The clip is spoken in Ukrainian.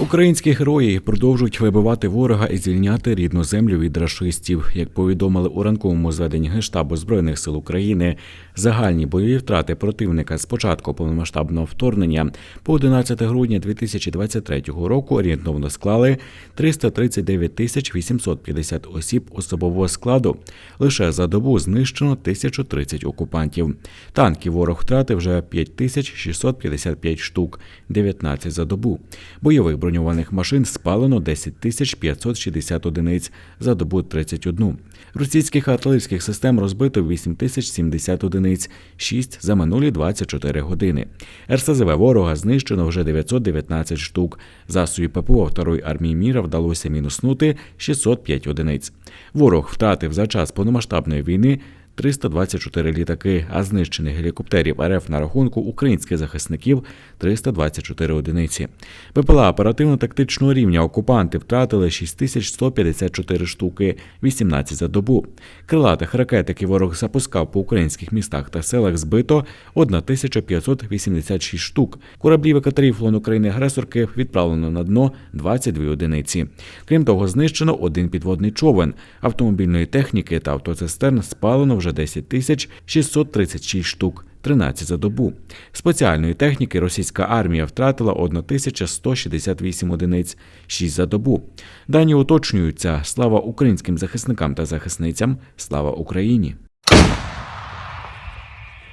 Українські герої продовжують вибивати ворога і звільняти рідну землю від рашистів. Як повідомили у ранковому зведенні Генштабу збройних сил України, загальні бойові втрати противника з початку повномасштабного вторгнення по 11 грудня 2023 року орієнтовно склали 339 тисяч 850 осіб особового складу. Лише за добу знищено 1030 окупантів. Танків ворог втратив вже 5655 штук, 19 за добу. Бойових броньованих машин спалено 10 тисяч 560 одиниць, за добу 31. Російських артилерійських систем розбито 8 тисяч 70 одиниць, 6 за минулі 24 години. РСЗВ ворога знищено вже 919 штук. Засобі ППО Второї армії міра вдалося мінуснути 605 одиниць. Ворог втратив за час повномасштабної війни 324 літаки, а знищених гелікоптерів РФ на рахунку українських захисників 324 одиниці. БПЛА оперативно-тактичного рівня окупанти втратили 6154 штуки, 18 за добу. Крилатих ракет, які ворог запускав по українських містах та селах, збито 1586 штук. Кораблів і катерів флон України агресорки відправлено на дно 22 одиниці. Крім того, знищено один підводний човен. Автомобільної техніки та автоцистерн спалено вже 10 тисяч 636 штук. 13 за добу. Спеціальної техніки російська армія втратила 1168 одиниць, 6 за добу. Дані уточнюються. Слава українським захисникам та захисницям, слава Україні.